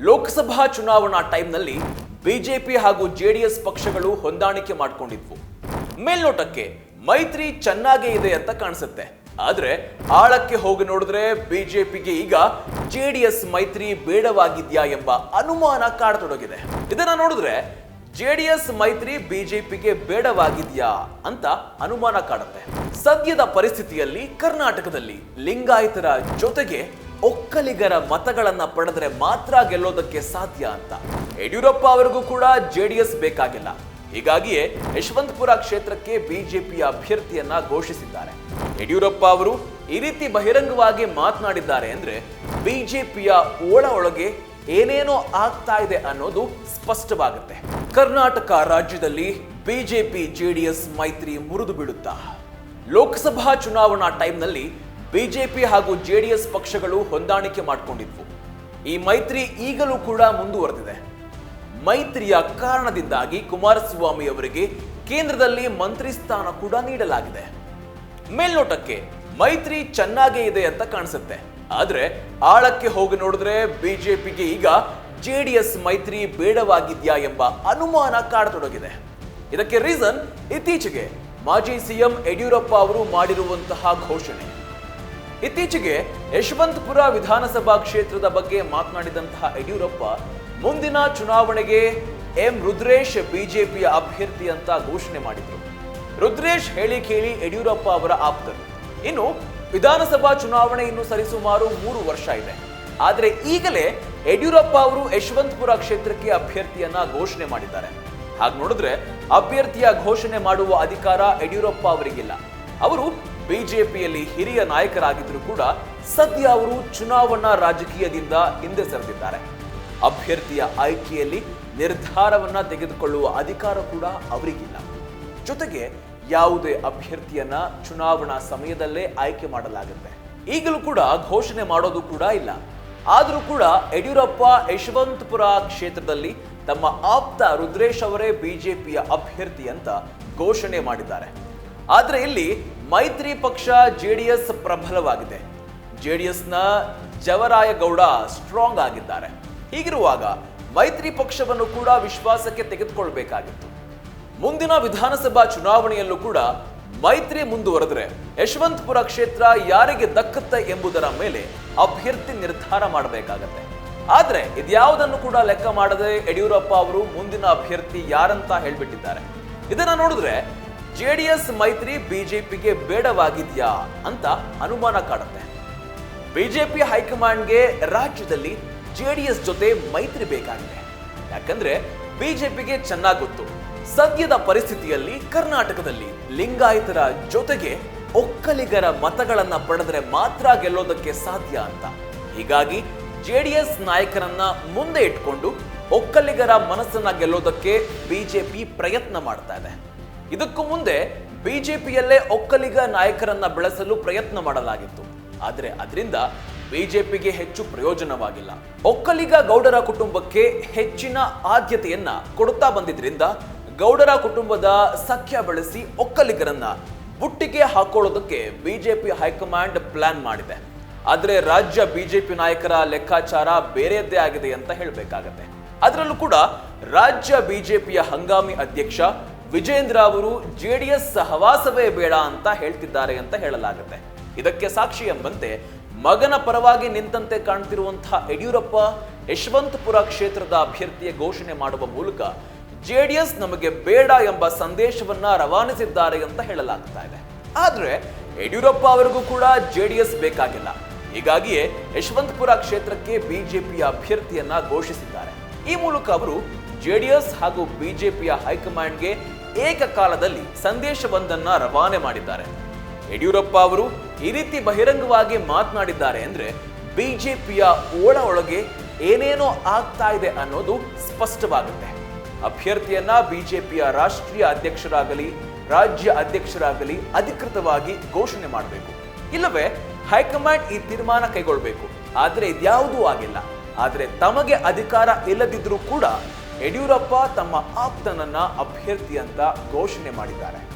ಲೋಕಸಭಾ ಚುನಾವಣಾ ಟೈಮ್ನಲ್ಲಿ ಬಿಜೆಪಿ ಹಾಗೂ ಜೆಡಿಎಸ್ ಪಕ್ಷಗಳು ಹೊಂದಾಣಿಕೆ ಮಾಡಿಕೊಂಡಿದ್ವು. ಮೇಲ್ನೋಟಕ್ಕೆ ಮೈತ್ರಿ ಚೆನ್ನಾಗೇ ಇದೆ ಅಂತ ಕಾಣಿಸುತ್ತೆ. ಆದ್ರೆ ಆಳಕ್ಕೆ ಹೋಗಿ ನೋಡಿದ್ರೆ ಬಿಜೆಪಿಗೆ ಈಗ ಜೆಡಿಎಸ್ ಮೈತ್ರಿ ಬೇಡವಾಗಿದ್ಯಾ ಎಂಬ ಅನುಮಾನ ಕಾಡತೊಡಗಿದೆ. ಇದನ್ನ ನೋಡಿದ್ರೆ ಜೆಡಿಎಸ್ ಮೈತ್ರಿ ಬಿಜೆಪಿಗೆ ಬೇಡವಾಗಿದ್ಯಾ ಅಂತ ಅನುಮಾನ ಕಾಡುತ್ತೆ. ಸದ್ಯದ ಪರಿಸ್ಥಿತಿಯಲ್ಲಿ ಕರ್ನಾಟಕದಲ್ಲಿ ಲಿಂಗಾಯತರ ಜೊತೆಗೆ ಒಕ್ಕಲಿಗರ ಮತಗಳನ್ನ ಪಡೆದರೆ ಮಾತ್ರ ಗೆಲ್ಲೋದಕ್ಕೆ ಸಾಧ್ಯ ಅಂತ. ಯಡಿಯೂರಪ್ಪ ಅವರಿಗೂ ಕೂಡ ಜೆಡಿಎಸ್ ಬೇಕಾಗಿಲ್ಲ. ಹೀಗಾಗಿಯೇ ಯಶವಂತಪುರ ಕ್ಷೇತ್ರಕ್ಕೆ ಬಿಜೆಪಿಯ ಅಭ್ಯರ್ಥಿಯನ್ನ ಘೋಷಿಸಿದ್ದಾರೆ. ಯಡಿಯೂರಪ್ಪ ಅವರು ಈ ರೀತಿ ಬಹಿರಂಗವಾಗಿ ಮಾತನಾಡಿದ್ದಾರೆ ಅಂದ್ರೆ ಬಿಜೆಪಿಯ ಒಳ ಒಳಗೆ ಏನೇನೋ ಆಗ್ತಾ ಇದೆ ಅನ್ನೋದು ಸ್ಪಷ್ಟವಾಗುತ್ತೆ. ಕರ್ನಾಟಕ ರಾಜ್ಯದಲ್ಲಿ ಬಿಜೆಪಿ, ಜೆಡಿಎಸ್ ಮೈತ್ರಿ ಮುರಿದು ಬಿಡುತ್ತಾ ಲೋಕಸಭಾ ಚುನಾವಣಾ ಟೈಮ್ನಲ್ಲಿ ಬಿಜೆಪಿ ಹಾಗೂ ಜೆಡಿಎಸ್ ಪಕ್ಷಗಳು ಹೊಂದಾಣಿಕೆ ಮಾಡಿಕೊಂಡಿದ್ವು. ಈ ಮೈತ್ರಿ ಈಗಲೂ ಕೂಡ ಮುಂದುವರೆದಿದೆ. ಮೈತ್ರಿಯ ಕಾರಣದಿಂದಾಗಿ ಕುಮಾರಸ್ವಾಮಿ ಅವರಿಗೆ ಕೇಂದ್ರದಲ್ಲಿ ಮಂತ್ರಿ ಸ್ಥಾನ ಕೂಡ ನೀಡಲಾಗಿದೆ. ಮೇಲ್ನೋಟಕ್ಕೆ ಮೈತ್ರಿ ಚೆನ್ನಾಗೇ ಇದೆ ಅಂತ ಕಾಣಿಸುತ್ತೆ. ಆದ್ರೆ ಆಳಕ್ಕೆ ಹೋಗಿ ನೋಡಿದ್ರೆ ಬಿಜೆಪಿಗೆ ಈಗ ಜೆಡಿಎಸ್ ಮೈತ್ರಿ ಬೇಡವಾಗಿದ್ಯಾ ಎಂಬ ಅನುಮಾನ ಕಾಡತೊಡಗಿದೆ. ಇದಕ್ಕೆ ರೀಸನ್ ಇತ್ತೀಚೆಗೆ ಮಾಜಿ ಸಿಎಂ ಯಡಿಯೂರಪ್ಪ ಅವರು ಮಾಡಿರುವಂತಹ ಘೋಷಣೆ. ಇತ್ತೀಚೆಗೆ ಯಶವಂತಪುರ ವಿಧಾನಸಭಾ ಕ್ಷೇತ್ರದ ಬಗ್ಗೆ ಮಾತನಾಡಿದಂತಹ ಯಡಿಯೂರಪ್ಪ, ಮುಂದಿನ ಚುನಾವಣೆಗೆ ಎಂ ರುದ್ರೇಶ್ ಬಿಜೆಪಿಯ ಅಭ್ಯರ್ಥಿ ಅಂತ ಘೋಷಣೆ ಮಾಡಿದ್ರು. ರುದ್ರೇಶ್ ಹೇಳಿ ಕೇಳಿ ಯಡಿಯೂರಪ್ಪ ಅವರ ಆಪ್ತರು. ಇನ್ನು ವಿಧಾನಸಭಾ ಚುನಾವಣೆ ಇನ್ನು ಸರಿಸುಮಾರು ಮೂರು ವರ್ಷ ಇದೆ. ಆದರೆ ಈಗಲೇ ಯಡಿಯೂರಪ್ಪ ಅವರು ಯಶವಂತಪುರ ಕ್ಷೇತ್ರಕ್ಕೆ ಅಭ್ಯರ್ಥಿಯನ್ನ ಘೋಷಣೆ ಮಾಡಿದ್ದಾರೆ. ಹಾಗೆ ನೋಡಿದ್ರೆ ಅಭ್ಯರ್ಥಿಯ ಘೋಷಣೆ ಮಾಡುವ ಅಧಿಕಾರ ಯಡಿಯೂರಪ್ಪ ಅವರಿಗಿಲ್ಲ. ಅವರು ಬಿಜೆಪಿಯಲ್ಲಿ ಹಿರಿಯ ನಾಯಕರಾಗಿದ್ದರೂ ಕೂಡ ಸದ್ಯ ಅವರು ಚುನಾವಣಾ ರಾಜಕೀಯದಿಂದ ಹಿಂದೆ ಸರಿದಿದ್ದಾರೆ. ಅಭ್ಯರ್ಥಿಯ ಆಯ್ಕೆಯಲ್ಲಿ ನಿರ್ಧಾರವನ್ನ ತೆಗೆದುಕೊಳ್ಳುವ ಅಧಿಕಾರ ಕೂಡ ಅವರಿಗಿಲ್ಲ. ಜೊತೆಗೆ ಯಾವುದೇ ಅಭ್ಯರ್ಥಿಯನ್ನ ಚುನಾವಣಾ ಸಮಯದಲ್ಲೇ ಆಯ್ಕೆ ಮಾಡಲಾಗುತ್ತೆ. ಈಗಲೂ ಕೂಡ ಘೋಷಣೆ ಮಾಡೋದು ಕೂಡ ಇಲ್ಲ. ಆದರೂ ಕೂಡ ಯಡಿಯೂರಪ್ಪ ಯಶವಂತಪುರ ಕ್ಷೇತ್ರದಲ್ಲಿ ತಮ್ಮ ಆಪ್ತ ರುದ್ರೇಶ್ ಅವರೇ ಬಿಜೆಪಿಯ ಅಭ್ಯರ್ಥಿ ಅಂತ ಘೋಷಣೆ ಮಾಡಿದ್ದಾರೆ. ಆದ್ರೆ ಇಲ್ಲಿ ಮೈತ್ರಿ ಪಕ್ಷ ಜೆಡಿಎಸ್ ಪ್ರಬಲವಾಗಿದೆ. ಜೆಡಿಎಸ್ನ ಜವರಾಯಗೌಡ ಸ್ಟ್ರಾಂಗ್ ಆಗಿದ್ದಾರೆ. ಹೀಗಿರುವಾಗ ಮೈತ್ರಿ ಪಕ್ಷವನ್ನು ಕೂಡ ವಿಶ್ವಾಸಕ್ಕೆ ತೆಗೆದುಕೊಳ್ಬೇಕಾಗಿತ್ತು. ಮುಂದಿನ ವಿಧಾನಸಭಾ ಚುನಾವಣೆಯಲ್ಲೂ ಕೂಡ ಮೈತ್ರಿ ಮುಂದುವರೆದ್ರೆ ಯಶವಂತಪುರ ಕ್ಷೇತ್ರ ಯಾರಿಗೆ ದಕ್ಕತ್ತೆ ಎಂಬುದರ ಮೇಲೆ ಅಭ್ಯರ್ಥಿ ನಿರ್ಧಾರ ಮಾಡಬೇಕಾಗತ್ತೆ. ಆದರೆ ಇದ್ಯಾವುದನ್ನು ಕೂಡ ಲೆಕ್ಕ ಮಾಡದೆ ಯಡಿಯೂರಪ್ಪ ಅವರು ಮುಂದಿನ ಅಭ್ಯರ್ಥಿ ಯಾರಂತ ಹೇಳ್ಬಿಟ್ಟಿದ್ದಾರೆ. ಇದನ್ನ ನೋಡಿದ್ರೆ ಜೆಡಿಎಸ್ ಮೈತ್ರಿ ಬಿಜೆಪಿಗೆ ಬೇಡವಾಗಿದೆಯಾ ಅಂತ ಅನುಮಾನ ಕಾಡುತ್ತೆ. ಬಿಜೆಪಿ ಹೈಕಮಾಂಡ್ಗೆ ರಾಜ್ಯದಲ್ಲಿ ಜೆಡಿಎಸ್ ಜೊತೆ ಮೈತ್ರಿ ಬೇಕಾಗಿದೆ. ಯಾಕಂದ್ರೆ ಬಿಜೆಪಿಗೆ ಚೆನ್ನಾಗಿ ಗೊತ್ತು. ಸದ್ಯದ ಪರಿಸ್ಥಿತಿಯಲ್ಲಿ ಕರ್ನಾಟಕದಲ್ಲಿ ಲಿಂಗಾಯತರ ಜೊತೆಗೆ ಒಕ್ಕಲಿಗರ ಮತಗಳನ್ನ ಪಡೆದರೆ ಮಾತ್ರ ಗೆಲ್ಲೋದಕ್ಕೆ ಸಾಧ್ಯ ಅಂತ. ಹೀಗಾಗಿ ಜೆಡಿಎಸ್ ನಾಯಕರನ್ನ ಮುಂದೆ ಇಟ್ಕೊಂಡು ಒಕ್ಕಲಿಗರ ಮನಸ್ಸನ್ನ ಗೆಲ್ಲೋದಕ್ಕೆ ಬಿಜೆಪಿ ಪ್ರಯತ್ನ ಮಾಡ್ತಾ ಇದೆ. ಇದಕ್ಕೂ ಮುಂದೆ ಬಿಜೆಪಿಯಲ್ಲೇ ಒಕ್ಕಲಿಗ ನಾಯಕರನ್ನ ಬೆಳೆಸಲು ಪ್ರಯತ್ನ ಮಾಡಲಾಗಿತ್ತು. ಆದರೆ ಅದರಿಂದ ಬಿಜೆಪಿಗೆ ಹೆಚ್ಚು ಪ್ರಯೋಜನವಾಗಿಲ್ಲ. ಒಕ್ಕಲಿಗ ಗೌಡರ ಕುಟುಂಬಕ್ಕೆ ಹೆಚ್ಚಿನ ಆದ್ಯತೆಯನ್ನ ಕೊಡುತ್ತಾ ಬಂದಿದ್ರಿಂದ ಗೌಡರ ಕುಟುಂಬದ ಸಖ್ಯ ಬಳಸಿ ಒಕ್ಕಲಿಗರನ್ನ ಬುಟ್ಟಿಗೆ ಹಾಕೊಳ್ಳೋದಕ್ಕೆ ಬಿಜೆಪಿ ಹೈಕಮಾಂಡ್ ಪ್ಲಾನ್ ಮಾಡಿದೆ. ಆದರೆ ರಾಜ್ಯ ಬಿಜೆಪಿ ನಾಯಕರ ಲೆಕ್ಕಾಚಾರ ಬೇರೆಯದ್ದೇ ಆಗಿದೆ ಅಂತ ಹೇಳಬೇಕಾಗತ್ತೆ. ಅದರಲ್ಲೂ ಕೂಡ ರಾಜ್ಯ ಬಿಜೆಪಿಯ ಹಂಗಾಮಿ ಅಧ್ಯಕ್ಷ ವಿಜೇಂದ್ರ ಅವರು ಜೆಡಿಎಸ್ ಸಹವಾಸವೇ ಬೇಡ ಅಂತ ಹೇಳ್ತಿದ್ದಾರೆ ಅಂತ ಹೇಳಲಾಗುತ್ತೆ. ಇದಕ್ಕೆ ಸಾಕ್ಷಿ ಎಂಬಂತೆ ಮಗನ ಪರವಾಗಿ ನಿಂತಂತೆ ಕಾಣ್ತಿರುವಂತಹ ಯಡಿಯೂರಪ್ಪ ಯಶವಂತಪುರ ಕ್ಷೇತ್ರದ ಅಭ್ಯರ್ಥಿಯ ಘೋಷಣೆ ಮಾಡುವ ಮೂಲಕ ಜೆಡಿಎಸ್ ನಮಗೆ ಬೇಡ ಎಂಬ ಸಂದೇಶವನ್ನ ರವಾನಿಸಿದ್ದಾರೆ ಅಂತ ಹೇಳಲಾಗ್ತಾ ಇದೆ. ಆದ್ರೆ ಯಡಿಯೂರಪ್ಪ ಅವರಿಗೂ ಕೂಡ ಜೆಡಿಎಸ್ ಬೇಕಾಗಿಲ್ಲ. ಹೀಗಾಗಿಯೇ ಯಶವಂತಪುರ ಕ್ಷೇತ್ರಕ್ಕೆ ಬಿಜೆಪಿ ಅಭ್ಯರ್ಥಿಯನ್ನ ಘೋಷಿಸಿದ್ದಾರೆ. ಈ ಮೂಲಕ ಅವರು ಜೆಡಿಎಸ್ ಹಾಗೂ ಬಿಜೆಪಿಯ ಹೈಕಮಾಂಡ್ಗೆ ಏಕಕಾಲದಲ್ಲಿ ಸಂದೇಶವೊಂದನ್ನು ರವಾನೆ ಮಾಡಿದ್ದಾರೆ. ಯಡಿಯೂರಪ್ಪ ಅವರು ಈ ರೀತಿ ಬಹಿರಂಗವಾಗಿ ಮಾತನಾಡಿದ್ದಾರೆ ಅಂದ್ರೆ ಬಿಜೆಪಿಯ ಒಳ ಒಳಗೆ ಏನೇನೋ ಆಗ್ತಾ ಇದೆ ಅನ್ನೋದು ಸ್ಪಷ್ಟವಾಗುತ್ತೆ. ಅಭ್ಯರ್ಥಿಯನ್ನ ಬಿಜೆಪಿಯ ರಾಷ್ಟ್ರೀಯ ಅಧ್ಯಕ್ಷರಾಗಲಿ, ರಾಜ್ಯ ಅಧ್ಯಕ್ಷರಾಗಲಿ ಅಧಿಕೃತವಾಗಿ ಘೋಷಣೆ ಮಾಡಬೇಕು. ಇಲ್ಲವೇ, ಹೈಕಮಾಂಡ್ ಈ ತೀರ್ಮಾನ ಕೈಗೊಳ್ಳಬೇಕು ಆದರೆ ಇದ್ಯಾವುದೂ ಆಗಿಲ್ಲ. ಆದರೆ ತಮಗೆ ಅಧಿಕಾರ ಇಲ್ಲದಿದ್ರೂ ಕೂಡ ಯಡಿಯೂರಪ್ಪ ತಮ್ಮ ಆಪ್ತನನ್ನ ಅಭ್ಯರ್ಥಿ ಅಂತ ಘೋಷಣೆ ಮಾಡಿದ್ದಾರೆ.